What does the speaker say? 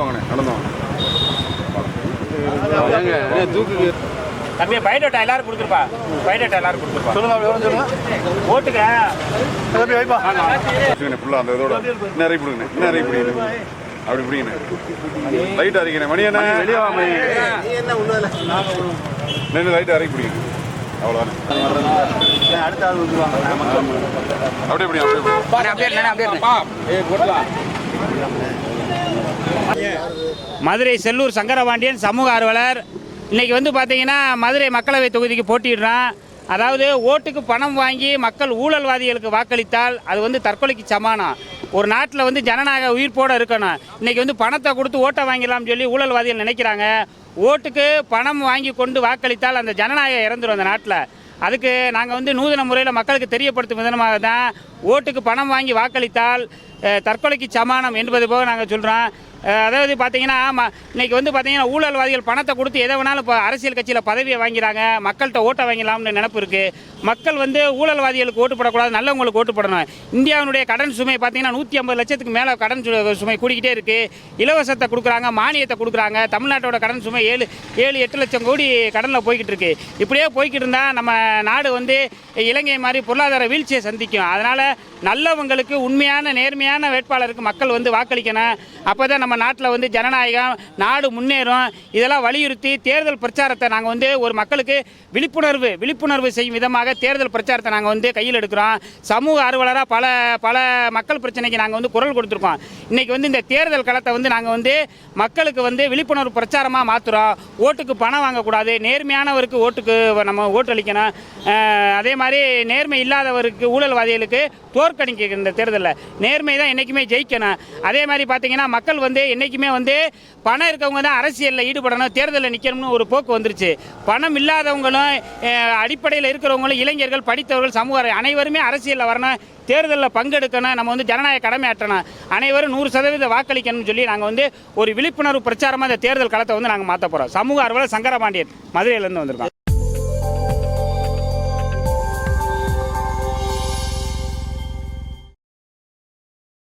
வாங்கினேன் நடந்து வாங்க. ஏங்க தூக்குக்கு தம்பி பயோடேட்டா எல்லாரும் கொடுத்துருப்பா. பயோடேட்டா எல்லாரும் கொடுத்துருப்பா. சொல்லுங்க ஓட்டுக்க தம்பி வைப்பா. ஃபுல்லாக அந்த இதோட. பிடிங்கண்ணே இன்னும் இறக்கி பிடிங்கண்ணே அப்படி பிடிங்கண்ணே லைட் அரைக்கண்ணே மணி என்ன? வெளியே வா மணி. நின்று லைட் இறக்கி பிடிங்க அவ்வளோதானே அடுத்த ஆள் வந்துருவாங்க. அப்படியே பிடிங்க அப்படியே பிடிங்க மதுரை செல்லூர் சங்கரபாண்டியன் சமூக ஆர்வலர். இன்றைக்கி வந்து பார்த்தீங்கன்னா மதுரை மக்களவை தொகுதிக்கு போட்டிடுறான் அதாவது ஓட்டுக்கு பணம் வாங்கி மக்கள் ஊழல்வாதிகளுக்கு வாக்களித்தால் அது வந்து தற்கொலைக்கு சமானம். ஒரு நாட்டில் வந்து ஜனநாயக உயிர்ப்போடு இருக்கணும். இன்றைக்கி வந்து பணத்தை கொடுத்து ஓட்டை வாங்கிடலாம்னு சொல்லி ஊழல்வாதிகள் நினைக்கிறாங்க. ஓட்டுக்கு பணம் வாங்கி கொண்டு வாக்களித்தால் அந்த ஜனநாயகம் இறந்துரும் அந்த நாட்டில். அதுக்கு நாங்கள் வந்து நூதன முறையில் மக்களுக்கு தெரியப்படுத்தும் விதமாக தான் ஓட்டுக்கு பணம் வாங்கி வாக்களித்தால் தற்கொலைக்கு சமானம் என்பது போக நாங்கள் சொல்கிறோம் அதாவது பார்த்தீங்கன்னா ம- இன்றைக்கி வந்து பார்த்தீங்கன்னா ஊழல்வாதிகள் பணத்தை கொடுத்து எதை வேணாலும் இப்போ அரசியல் கட்சியில் பதவியை வாங்கிறாங்க மக்கள்கிட்ட ஓட்டை வாங்கிடலாம்னு நினப்பு இருக்குது மக்கள் வந்து ஊழல்வாதிகளுக்கு ஓட்டு போடக்கூடாது நல்லவங்களுக்கு ஓட்டு போடணும். இந்தியாவினுடைய கடன் சுமை பார்த்தீங்கன்னா நூற்றி ஐம்பது லட்சத்துக்கு மேலே கடன் சுமை கூடிக்கிட்டே இருக்குது இலவசத்தை கொடுக்குறாங்க மானியத்தை கொடுக்குறாங்க. தமிழ்நாட்டோட கடன் சுமை ஏழு ஏழு எட்டு லட்சம் கோடி கடனில் போய்கிட்டு இருக்கு. இப்படியே போய்கிட்டு இருந்தால் நம்ம நாடு வந்து இலங்கை மாதிரி பொருளாதார வீழ்ச்சியை சந்திக்கும். அதனால் நல்லவங்களுக்கு உண்மையான நேர்மையான வேட்பாளருக்கு மக்கள் வந்து வாக்களிக்கணும். அப்போ தான் நம்ம நாட்டில் வந்து ஜனநாயகம் நாடு முன்னேறும் இதெல்லாம் வலியுறுத்தி தேர்தல் பிரச்சாரத்தை நாங்கள் வந்து ஒரு மக்களுக்கு விழிப்புணர்வு விழிப்புணர்வு செய்யும் விதமாக தேர்தல் பிரச்சாரத்தை நாங்கள் வந்து கையில் எடுக்கிறோம். சமூக ஆர்வலராக பல பல மக்கள் பிரச்சனைக்கு நாங்கள் வந்து குரல் கொடுத்துருக்கோம். இன்றைக்கி வந்து இந்த தேர்தல் களத்தை வந்து நாங்கள் வந்து மக்களுக்கு வந்து விழிப்புணர்வு பிரச்சாரமாக மாற்றுறோம் ஓட்டுக்கு பணம் வாங்கக்கூடாது. நேர்மையானவருக்கு ஓட்டுக்கு நம்ம ஓட்டு அளிக்கணும். அதே மாதிரி நேர்மை இல்லாதவருக்கு ஊழல்வாதிகளுக்கு தோற்கடிக்க இந்த தேர்தலில். நேர்மை தான் என்றைக்குமே ஜெயிக்கணும். அதே மாதிரி பார்த்தீங்கன்னா மக்கள் வந்து என்றைக்குமே வந்து பணம் இருக்கவங்க தான் அரசியலில் ஈடுபடணும் தேர்தலில் நிற்கணும்னு ஒரு போக்கு வந்துருச்சு. பணம் இல்லாதவங்களும் அடிப்படையில் இருக்கிறவங்களும் இளைஞர்கள் படித்தவர்கள் சமூக அனைவருமே அரசியலில் வரணும் தேர்தலில் பங்கெடுக்கணும் நம்ம வந்து ஜனநாயக கடமையாற்றணும் அனைவரும் நூறு சதவீத வாக்களிக்கணும்னு சொல்லி நாங்கள் வந்து ஒரு விழிப்புணர்வு பிரச்சாரமாக இந்த தேர்தல் களத்தை வந்து நாங்கள் மாற்ற போகிறோம் சமூக அறுவலர் சங்கரபாண்டியன் மதுரையிலேருந்து வந்திருக்கோம்